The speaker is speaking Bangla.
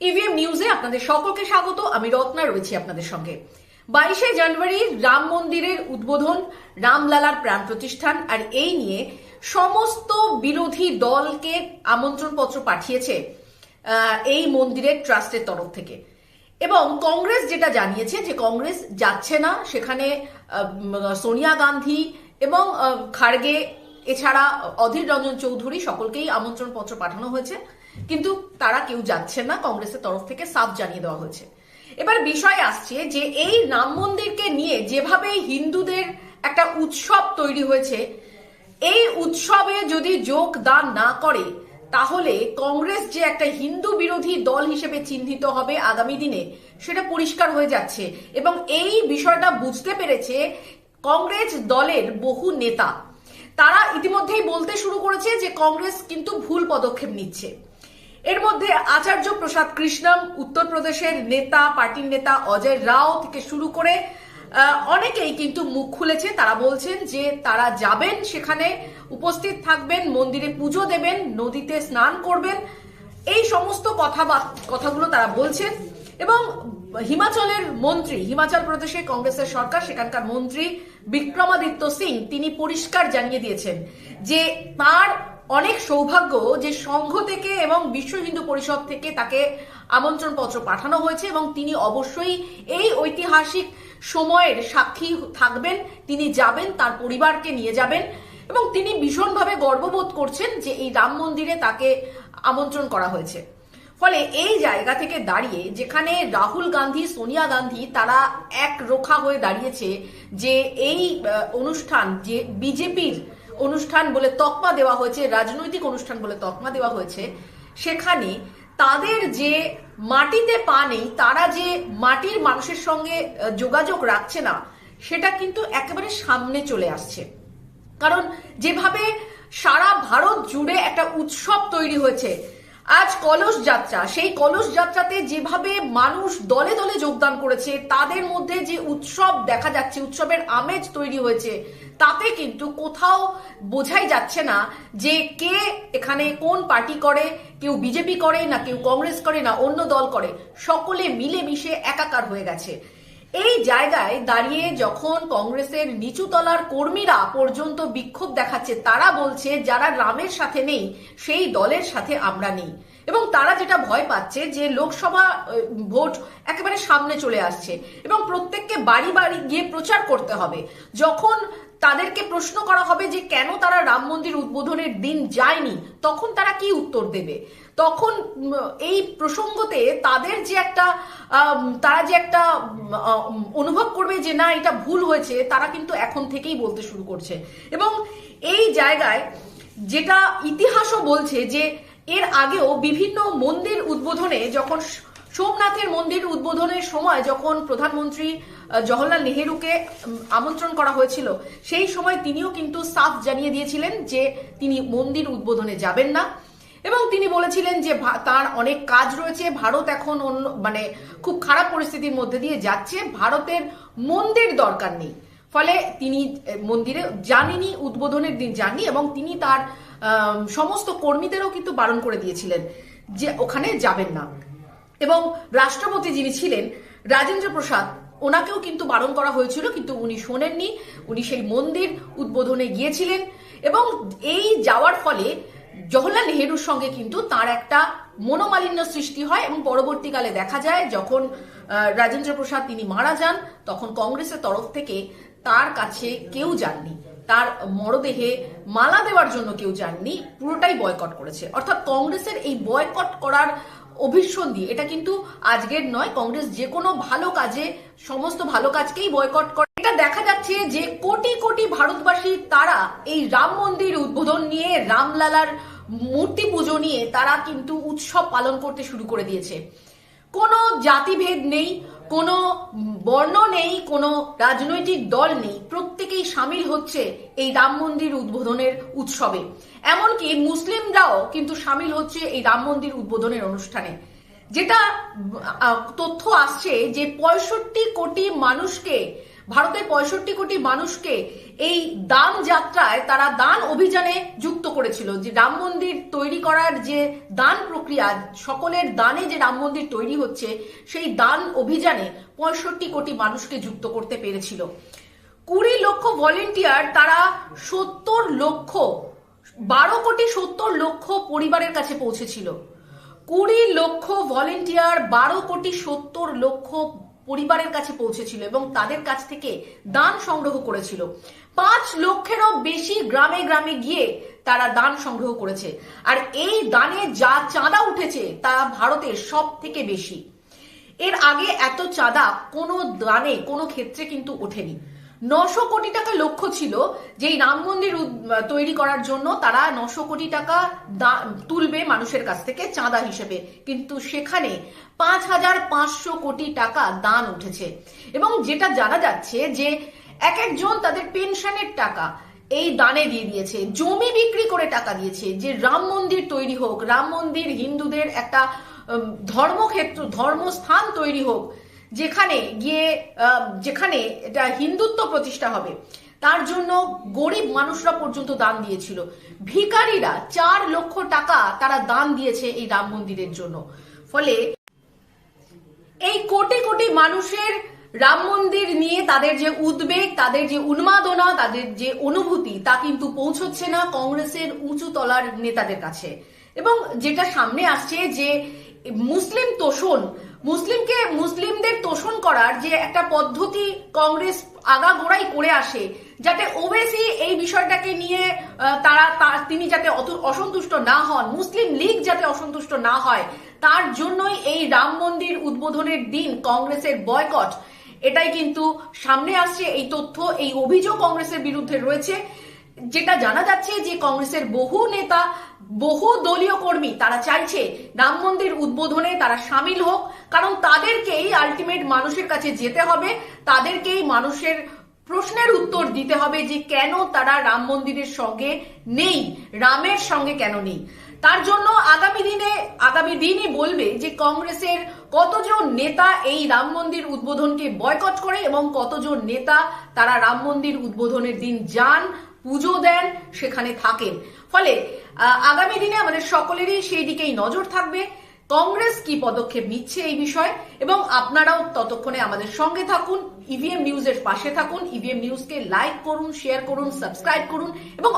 ইভিএম নিউজে আপনাদের সকলকে স্বাগত। আমি রত্না, রয়েছি আপনাদের সঙ্গে। বাইশে জানুয়ারি রাম মন্দিরের উদ্বোধন, রামলালার প্রাণ প্রতিষ্ঠান, আর এই নিয়ে সমস্ত বিরোধী দলকে আমন্ত্রণপত্র পাঠিয়েছে এই মন্দিরের ট্রাস্টের তরফ থেকে। এবং কংগ্রেস যেটা জানিয়েছে যে কংগ্রেস যাচ্ছে না, সেখানে সোনিয়া গান্ধী এবং খার্গে এছাড়া অধীর রঞ্জন চৌধুরী সকলকেই আমন্ত্রণ পত্র পাঠানো হয়েছে। কিন্তু তারা কেউ যাচ্ছেন না, কংগ্রেসের তরফ থেকে সাফ জানিয়ে দেওয়া হয়েছে। এবার বিষয় আসছে যে এই রাম মন্দিরকে নিয়ে যেভাবে হিন্দুদের একটা উৎসব তৈরি হয়েছে, এই উৎসবে যদি যোগদান না করে, তাহলে কংগ্রেস যে একটা হিন্দু বিরোধী দল হিসেবে চিহ্নিত হবে আগামী দিনে, সেটা পরিষ্কার হয়ে যাচ্ছে। এবং এই বিষয়টা বুঝতে পেরেছে কংগ্রেস দলের বহু নেতা। তারা ইতিমধ্যেই বলতে শুরু করেছে যে কংগ্রেস কিন্তু ভুল পদক্ষেপ নিচ্ছে। এর মধ্যে আচার্য প্রসাদ কৃষ্ণম, উত্তরপ্রদেশের নেতা, পার্টির নেতা অজয় রাও থেকে শুরু করে অনেকেই কিন্তু মুখ খুলেছে। তারা বলছেন যে তারা যাবেন সেখানে, উপস্থিত থাকবেন, মন্দিরে পুজো দেবেন, নদীতে স্নান করবেন। এই সমস্ত কথা কথাগুলো তারা বলছেন এবং হিমাচলের মন্ত্রী, হিমাচল প্রদেশে কংগ্রেসের সরকার, সেখানকার মন্ত্রী বিক্রমাদিত্য সিং তিনি পরিষ্কার জানিয়ে দিয়েছেন যে তার অনেক সৌভাগ্য যে সংঘ থেকে এবং বিশ্ব হিন্দু পরিষদ থেকে তাকে আমন্ত্রণ পত্র পাঠানো হয়েছে এবং তিনি অবশ্যই এই ঐতিহাসিক সময়ের সাক্ষী থাকবেন, তিনি যাবেন, তার পরিবারকে নিয়ে যাবেন এবং তিনি ভীষণভাবে গর্ববোধ করছেন যে এই রাম মন্দিরে তাকে আমন্ত্রণ করা হয়েছে। ফলে এই জায়গা থেকে দাঁড়িয়ে যেখানে রাহুল গান্ধী, সোনিয়া গান্ধী তারা এক রোখা হয়ে দাঁড়িয়েছে যে এই অনুষ্ঠান, যে বিজেপির অনুষ্ঠান বলে তকমা দেওয়া হয়েছে, রাজনৈতিক অনুষ্ঠান বলে তকমা দেওয়া হয়েছে, সেখানে তাদের যে মাটিতে পা নেই, তারা যে মাটির মানুষের সঙ্গে যোগাযোগ রাখছে না, সেটা কিন্তু একেবারে সামনে চলে আসছে। কারণ যেভাবে সারা ভারত জুড়ে একটা উৎসব তৈরি হয়েছে আজ কলস যাত্রা। সেই কলস যাত্রাতে যেভাবে মানুষ দলে দলে যোগদান করেছে, তাদের মধ্যে যে উৎসব দেখা যাচ্ছে, উৎসবের আমেজ তৈরি হয়েছে, তাতে কিন্তু কোথাও বোঝাই যাচ্ছে না যে কে এখানে কোন পার্টি করে, কেউ বিজেপি করে না কেউ কংগ্রেস করে না, অন্য দল করে। সকলে মিলেমিশে একাকার হয়ে গেছে। এই জায়গায় দাঁড়িয়ে যখন কংগ্রেসের নিচুতলার কর্মীরা পর্যন্ত বিক্ষোভ দেখাচ্ছে, তারা বলছে, যারা রামের সাথে নেই, সেই দলের সাথে আমরা নেই। এবং তারা যেটা ভয় পাচ্ছে যে লোকসভা ভোট একেবারে সামনে চলে আসছে এবং প্রত্যেককে বাড়ি বাড়ি গিয়ে প্রচার করতে হবে। যখন তাদেরকে প্রশ্ন করা হবে যে কেন তারা রাম মন্দির উদ্বোধনের দিন যায়নি, তখন তারা কি উত্তর দেবে? তখন এই প্রসঙ্গতে তাদের যে একটা তারা যে একটা অনুভব করবে যে না, এটা ভুল হয়েছে, তারা কিন্তু এখন থেকেই বলতে শুরু করছে। এবং এই জায়গায় যেটা ইতিহাসও বলছে যে এর আগেও বিভিন্ন মন্দির উদ্বোধনে যখন সোমনাথের মন্দির উদ্বোধনের সময় যখন প্রধানমন্ত্রী জওহরলাল নেহেরুকে আমন্ত্রণ করা হয়েছিল, সেই সময় তিনিও কিন্তু সাফ জানিয়ে দিয়েছিলেন যে তিনি মন্দির উদ্বোধনে যাবেন না। এবং তিনি বলেছিলেন যে তার অনেক কাজ রয়েছে। ভারত এখন অন্য মানে খুব খারাপ পরিস্থিতির মধ্যে দিয়ে যাচ্ছে। ভারতের মন্দির দরকার নেই। ফলে তিনি মন্দিরে জানেনি উদ্বোধনের দিন যাননি এবং তিনি তার সমস্ত কর্মীদেরও কিন্তু বারণ করে দিয়েছিলেন যে ওখানে যাবেন না। এবং রাষ্ট্রপতি যিনি ছিলেন, রাজেন্দ্র প্রসাদ, ওনাকেও কিন্তু বারণ করা হয়েছিল, কিন্তু উনি শোনেননি। উনি সেই মন্দির উদ্বোধনে গিয়েছিলেন এবং এই যাওয়ার ফলে জওহরলাল নেহেরুর সঙ্গে কিন্তু তার একটা মনোমালিন্য সৃষ্টি হয় এবং পরবর্তীকালে দেখা যায় যখন রাজেন্দ্র প্রসাদ তিনি মারা যান, তখন কংগ্রেসের তরফ থেকে তার কাছে কেউ যাননি। তার মরদেহে মালা দেওয়ার জন্য কেউ যাননি, পুরোটাই বয়কট করেছে। অর্থাৎ কংগ্রেসের এই বয়কট করার অভিসন্ধি, এটা কিন্তু আজকের নয়। কংগ্রেস যে কোনো ভালো কাজে, সমস্ত ভালো কাজকেই বয়কট করে। এটা দেখা যাচ্ছে যে কোটি কোটি ভারতবাসী তারা এই রাম মন্দির উদ্বোধন নিয়ে রামলালার মূর্তি পুজো নিয়ে তারা কিন্তু উৎসব পালন করতে শুরু করে দিয়েছে। কোনো জাতিভেদ নেই, কোনো বর্ণ নেই, কোনো রাজনৈতিক দল নেই। প্রত্যেকেই সামিল হচ্ছে এই রাম মন্দির উদ্বোধনের উৎসবে। এমনকি মুসলিমরাও কিন্তু সামিল হচ্ছে এই রাম মন্দির উদ্বোধনের অনুষ্ঠানে। যেটা তথ্য আসছে যে পঁয়ষট্টি কোটি মানুষকে ভারতের পঁয়ষট্টি কোটি মানুষকে এই দান যাত্রায় তারা দান অভিযানে যুক্ত করেছিল। যে রাম মন্দির তৈরি করার যে দান প্রক্রিয়া, সকলের দানে যে রাম মন্দির তৈরি হচ্ছে, সেই দান অভিযানে পঁয়ষট্টি কোটি মানুষকে যুক্ত করতে পেরেছিল। কুড়ি লক্ষ ভলেন্টিয়ার তারা সত্তর লক্ষ, বারো কোটি সত্তর লক্ষ পরিবারের কাছে পৌঁছেছিল। কুড়ি লক্ষ ভলেন্টিয়ার, বারো কোটি সত্তর লক্ষ পরিবারের কাছে পৌঁছেছিল এবং তাদের কাছ থেকে দান সংগ্রহ করেছিল। পাঁচ লক্ষেরও বেশি গ্রামে গ্রামে গিয়ে তারা দান সংগ্রহ করেছে। আর এই দানে যা চাঁদা উঠেছে তা ভারতের সব থেকে বেশি। এর আগে এত চাঁদা কোনো দানে, কোনো ক্ষেত্রে কিন্তু ওঠেনি। নশো কোটি টাকা লক্ষ্য ছিল যে রাম মন্দির তৈরি করার জন্য তারা নশো কোটি টাকা তুলবে মানুষের কাছ থেকে চাঁদা হিসেবে। কিন্তু সেখানে পাঁচ হাজার পাঁচশো কোটি টাকা দান উঠেছে। এবং যেটা জানা যাচ্ছে যে এক একজন তাদের পেনশনের টাকা এই দানে দিয়ে দিয়েছে, জমি বিক্রি করে টাকা দিয়েছে, যে রাম মন্দির তৈরি হোক, রাম মন্দির হিন্দুদের একটা ধর্মক্ষেত্র, ধর্মস্থান তৈরি হোক যেখানে গিয়ে যেখানে এটা হিন্দুত্ব প্রতিষ্ঠা হবে, তার জন্য গরিব মানুষরা পর্যন্ত দান দিয়েছিল। ভিখারিরা চার লক্ষ টাকা তারা দান দিয়েছে এই রাম মন্দিরের জন্য। ফলে এই কোটি কোটি মানুষের রাম মন্দির নিয়ে তাদের যে উদ্বেগ, তাদের যে উন্মাদনা, তাদের যে অনুভূতি, তা কিন্তু পৌঁছচ্ছে না কংগ্রেসের উঁচু তলার নেতাদের কাছে। এবং যেটা সামনে আসছে যে মুসলিম তোষণ মুসলিমকে, মুসলিমদের তোষণ করার যে একটা পদ্ধতি কংগ্রেস আগাগোড়াই করে আসে, যাতে ওবেসি এই বিষয়টাকে নিয়ে তারা তিনি যাতে অসন্তুষ্ট না হন, মুসলিম লীগ যাতে অসন্তুষ্ট না হয়, তার জন্যই এই রাম মন্দির উদ্বোধনের দিন কংগ্রেসের বয়কট। এটাই কিন্তু সামনে আসছে, এই তথ্য, এই অভিযোগ কংগ্রেসের বিরুদ্ধে রয়েছে। যেটা জানা যাচ্ছে যে কংগ্রেসের বহু নেতা, বহু দলীয় কর্মী, তারা চাইছে রাম মন্দির উদ্বোধনে তারা সামিল হোক। কারণ তাদেরকেই আলটিমেট মানুষের কাছে যেতে হবে। তাদেরকেই মানুষের প্রশ্নের উত্তর দিতে হবে যে কেন তারা রাম মন্দিরের সঙ্গে নেই, রামের সঙ্গে কেন নেই। তার জন্য আগামী দিনে, আগামী দিনই বলবে যে কংগ্রেসের কতজন নেতা এই রাম মন্দির উদ্বোধনকে বয়কট করে এবং কতজন নেতা তারা রাম মন্দির উদ্বোধনের দিন যান পুজো দেন, সেখানে থাকেন। ফলে আগামী দিনে আমাদের সকলেরই সেই দিকেই নজর থাকবে। কংগ্রেস কি পদক্ষেপ নিচ্ছে এই বিষয়ে, এবং আপনারাও ততক্ষণে আমাদের সঙ্গে থাকুন ইভিএম নিউজের পাশে থাকুন ইভিএম নিউজকে লাইক করুন শেয়ার করুন সাবস্ক্রাইব করুন, এবং